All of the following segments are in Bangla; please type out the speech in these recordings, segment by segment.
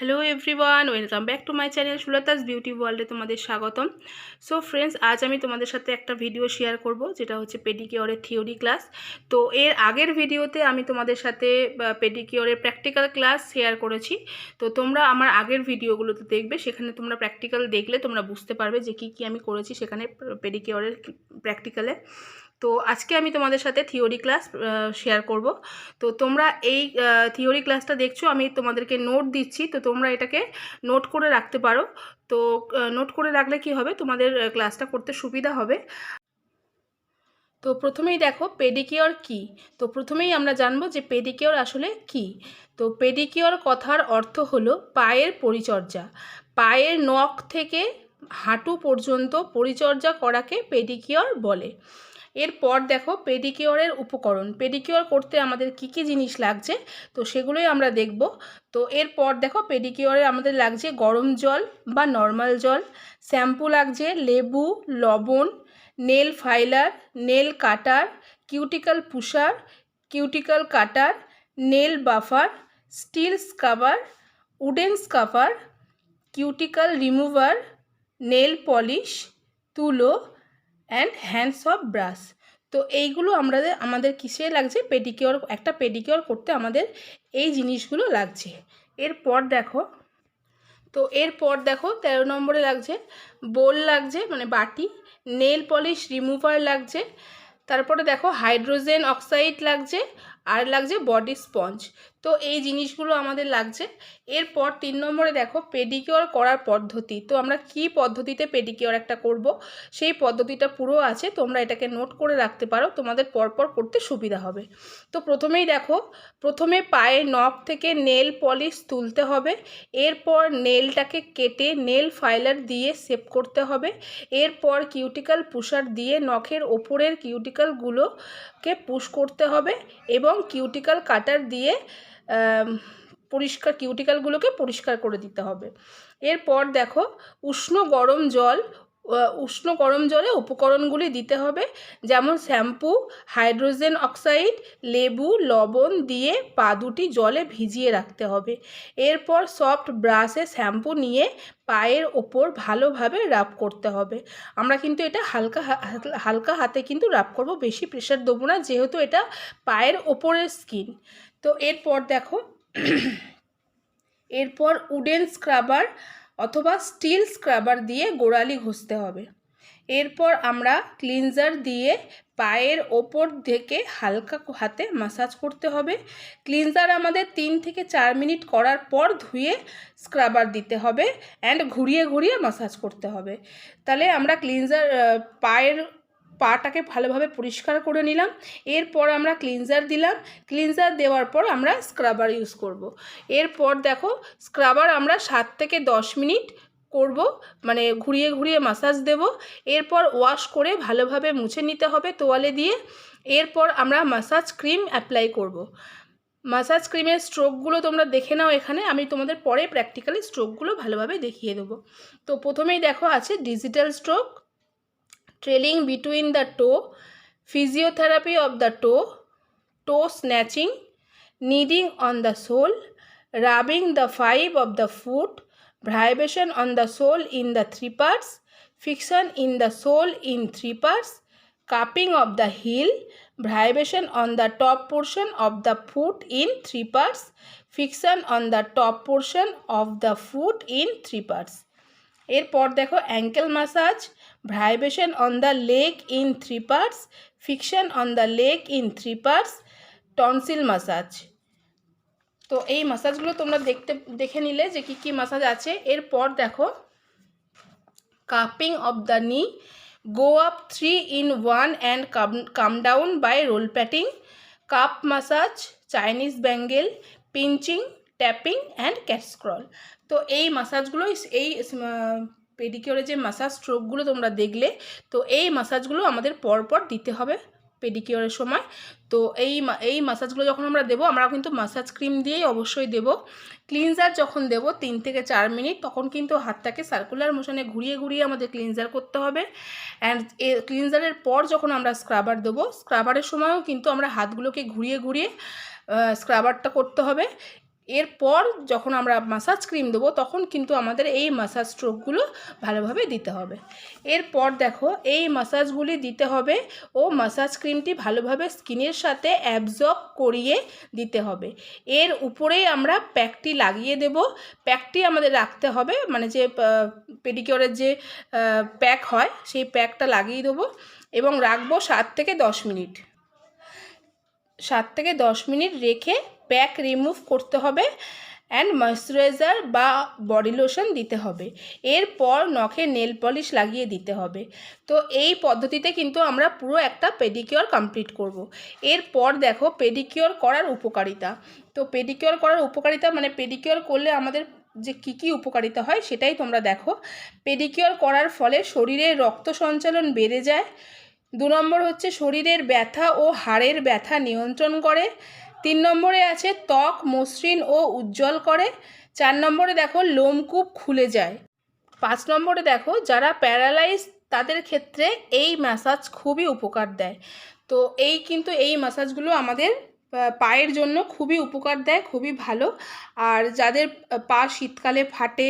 Hello everyone welcome back to my channel Sultas beauty ওয়ার্ল্ডে তোমাদের স্বাগতম সো ফ্রেন্ডস আজ আমি তোমাদের সাথে একটা ভিডিও শেয়ার করব যেটা হচ্ছে পেডিকিওরের থিওরি ক্লাস তো এর আগের ভিডিওতে আমি তোমাদের সাথে পেডিকিওরের প্র্যাকটিক্যাল ক্লাস শেয়ার করেছি তো তোমরা আমার আগের ভিডিওগুলোতে দেখবে সেখানে তোমরা প্র্যাকটিক্যাল দেখলে তোমরা বুঝতে পারবে যে কী কী আমি করেছি সেখানে পেডিকিওরের প্র্যাকটিক্যালে তো আজকে আমি তোমাদের সাথে থিওরি ক্লাস শেয়ার করব তো তোমরা এই থিওরি ক্লাসটা দেখছো আমি তোমাদেরকে নোট দিচ্ছি তো তোমরা এটাকে নোট করে রাখতে পারো তো নোট করে রাখলে কি হবে তোমাদের ক্লাসটা করতে সুবিধা হবে তো প্রথমেই দেখো পেডিকিওর কি তো প্রথমেই আমরা জানবো যে পেডিকিওর আসলে কি তো পেডিকিওর কথার অর্থ হলো পায়ের পরিচর্যা পায়ের নখ থেকে হাঁটু পর্যন্ত পরিচর্যা করাকে পেডিকিওর বলে এরপর দেখো পেডিকিওরের উপকরণ পেডিকিওর করতে আমাদের কি কি জিনিস লাগছে তো সেগুলোই আমরা দেখব তো এরপর দেখো পেডিকিওরে আমাদের লাগছে গরম জল বা নর্মাল জল শ্যাম্পু লাগছে লেবু লবণ nail filer nail cutter cuticle pusher cuticle cutter nail buffer steel scrubber wooden scrubber cuticle remover nail polish তুলো অ্যান্ড হ্যান্ডস অফ ব্রাশ তো এইগুলো আমাদের আমাদের কিসে লাগছে পেডিকিওর একটা পেডিকিওর করতে আমাদের এই জিনিসগুলো লাগছে এরপর দেখো তো এরপর দেখো তেরো নম্বরে লাগছে বোল লাগছে মানে বাটি নেল পলিশ রিমুভার লাগছে তারপরে দেখো হাইড্রোজেন অক্সাইড লাগছে আর লাগছে বডি স্পঞ্জ তো এই জিনিসগুলো আমাদের লাগছে এরপর তিন নম্বরে দেখো পেডিকিওর করার পদ্ধতি তো আমরা কি পদ্ধতিতে পেডিকিওর একটা করব সেই পদ্ধতিটা পুরো আছে তোমরা এটাকে নোট করে রাখতে পারো তোমাদের পরপর করতে সুবিধা হবে তো প্রথমেই দেখো প্রথমে পায়ের নখ থেকে নেল পলিশ তুলতে হবে এরপর নেলটাকে কেটে নেল ফাইলার দিয়ে সেভ করতে হবে এরপর কিউটিক্যাল পুষার দিয়ে নখের ওপরের কিউটিক্যালগুলো কে পুশ করতে হবে এবং কিউটিক্যাল কাটার দিয়ে পরিষ্কার কিউটিক্যালগুলোকে পরিষ্কার করে দিতে হবে এরপর দেখো উষ্ণ গরম জল উষ্ণ গরম জলে উপকরণগুলি দিতে হবে যেমন শ্যাম্পু হাইড্রোজেন অক্সাইড লেবু লবণ দিয়ে পা দুটি জলে ভিজিয়ে রাখতে হবে এরপর সফট ব্রাশে শ্যাম্পু নিয়ে পায়ের ওপর ভালোভাবে রাব করতে হবে আমরা কিন্তু এটা হালকা হালকা হাতে কিন্তু রাব করব বেশি প্রেশার দেবো না যেহেতু এটা পায়ের ওপরের স্কিন তো এরপর দেখো এরপর উডেন স্ক্রাবার অথবা স্টিল স্ক্রাবার দিয়ে গোড়ালি ঘষতে হবে এরপর আমরা ক্লিনজার দিয়ে পায়ের ওপর থেকে হালকা হাতে মাসাজ করতে হবে ক্লিনজার আমাদের তিন থেকে চার মিনিট করার পর ধুয়ে স্ক্রাবার দিতে হবে অ্যান্ড ঘুরিয়ে ঘুরিয়ে মাসাজ করতে হবে তাহলে আমরা ক্লিনজার পায়ের পাটাকে ভালোভাবে পরিষ্কার করে নিলাম এরপর আমরা ক্লিনজার দিলাম ক্লিনজার দেওয়ার পর আমরা স্ক্রাবার ইউজ করব। এরপর দেখো স্ক্রাবার আমরা সাত থেকে দশ মিনিট করব মানে ঘুরিয়ে ঘুরিয়ে মাসাজ দেব এরপর ওয়াশ করে ভালোভাবে মুছে নিতে হবে তোয়ালে দিয়ে এরপর আমরা মাসাজ ক্রিম অ্যাপ্লাই করব। মাসাজ ক্রিমের স্ট্রোকগুলো তোমরা দেখে নাও এখানে আমি তোমাদের পরে প্র্যাকটিক্যালি স্ট্রোকগুলো ভালোভাবে দেখিয়ে দেবো তো প্রথমেই দেখো আছে digital stroke trailing between the toe, physiotherapy of the toe, toe snatching, kneading on the sole, rubbing the 5 of the foot, vibration on the sole in the 3 parts, friction in the sole in 3 parts, cupping of the heel, vibration on the top portion of the foot in 3 parts, friction on the top portion of the foot in 3 parts. এরপর দেখো ankle massage, vibration on the leg in three parts friction on the leg in three parts tonsil massage তো এই মাসাজগুলো তোমরা দেখতে দেখে নিলে যে কি কি মাসাজ আছে এরপর দেখো cupping of the knee go up three in one and come come down by roll patting cup massage Chinese bangle pinching tapping and cat's crawl তো এই মাসাজগুলো এই পেডিকিওরে যে মাসাজ স্ট্রোকগুলো তোমরা দেখলে তো এই মাসাজগুলো আমাদের পরপর দিতে হবে পেডিকিওরের সময় তো এই এই মাসাজগুলো যখন আমরা দেবো আমরা কিন্তু মাসাজ ক্রিম দিয়েই অবশ্যই দেব ক্লিনজার যখন দেব তিন থেকে চার মিনিট তখন কিন্তু হাতটাকে সার্কুলার মোশনে ঘুরিয়ে ঘুরিয়ে আমাদের ক্লিনজার করতে হবে অ্যান্ড এ ক্লিনজারের পর যখন আমরা স্ক্রাবার দেবো স্ক্রাবারের সময়ও কিন্তু আমরা হাতগুলোকে ঘুরিয়ে ঘুরিয়ে স্ক্রাবারটা করতে হবে এরপর যখন আমরা মাসাজ ক্রিম দেবো তখন কিন্তু আমাদের এই মাসাজ স্ট্রোকগুলো ভালোভাবে দিতে হবে এরপর দেখো এই মাসাজগুলি দিতে হবে ও মাসাজ ক্রিমটি ভালোভাবে স্কিনের সাথে অ্যাবজর্ব করিয়ে দিতে হবে এর উপরেই আমরা প্যাকটি লাগিয়ে দেব প্যাকটি আমাদের রাখতে হবে মানে যে পেডিকিওরের যে প্যাক হয় সেই প্যাকটা লাগিয়ে দেবো এবং রাখবো সাত থেকে দশ মিনিট সাত থেকে দশ মিনিট রেখে প্যাক রিমুভ করতে হবে অ্যান্ড ময়শ্চারাইজার বা বডি লোশন দিতে হবে এরপর নখে নেল পলিশ লাগিয়ে দিতে হবে তো এই পদ্ধতিতে কিন্তু আমরা পুরো একটা পেডিকিওর কমপ্লিট করব। এরপর দেখো পেডিকিওর করার উপকারিতা তো পেডিকিওর করার উপকারিতা মানে পেডিকিওর করলে আমাদের যে কী কী উপকারিতা হয় সেটাই তোমরা দেখো পেডিকিওর করার ফলে শরীরের রক্ত সঞ্চালন বেড়ে যায় দু নম্বর হচ্ছে শরীরের ব্যথা ও হাড়ের ব্যথা নিয়ন্ত্রণ করে তিন নম্বরে আছে ত্বক মসৃণ ও উজ্জ্বল করে চার নম্বরে দেখো লোমকূপ খুলে যায় পাঁচ নম্বরে দেখো যারা প্যারালাইজ তাদের ক্ষেত্রে এই ম্যাসাজ খুবই উপকার দেয় তো এই কিন্তু এই ম্যাসাজগুলো আমাদের পায়ের জন্য খুবই উপকার দেয় খুবই ভালো আর যাদের পা শীতকালে ফাটে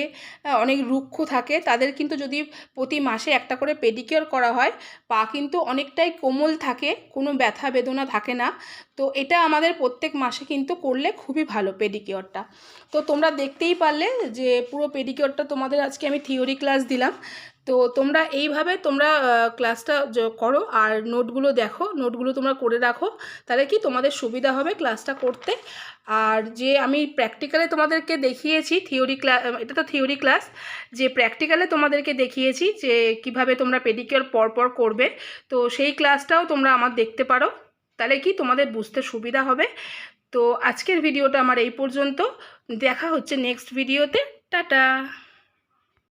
অনেক রুক্ষ থাকে তাদের কিন্তু যদি প্রতি মাসে একটা করে পেডিকিওর করা হয় পা কিন্তু অনেকটাই কোমল থাকে কোনো ব্যথা বেদনা থাকে না তো এটা আমাদের প্রত্যেক মাসে কিন্তু করলে খুবই ভালো পেডিকিওরটা তো তোমরা দেখতেই পারলে যে পুরো পেডিকিওরটা তোমাদের আজকে আমি থিওরি ক্লাস দিলাম তো তোমরা এইভাবে তোমরা ক্লাসটা করো আর নোটগুলো দেখো নোটগুলো তোমরা করে রাখো তাহলে কি তোমাদের সুবিধা হবে ক্লাসটা করতে আর যে আমি প্র্যাকটিক্যালে তোমাদেরকে দেখিয়েছি থিওরি ক্লাস এটা তো থিওরি ক্লাস যে প্র্যাকটিক্যালে তোমাদেরকে দেখিয়েছি যে কিভাবে তোমরা পেডিকিওর পরপর করবে তো সেই ক্লাসটাও তোমরা আমার দেখতে পারো তাহলে কি তোমাদের বুঝতে সুবিধা হবে তো আজকের ভিডিওটা আমার এই পর্যন্ত দেখা হচ্ছে নেক্সট ভিডিওতে টাটা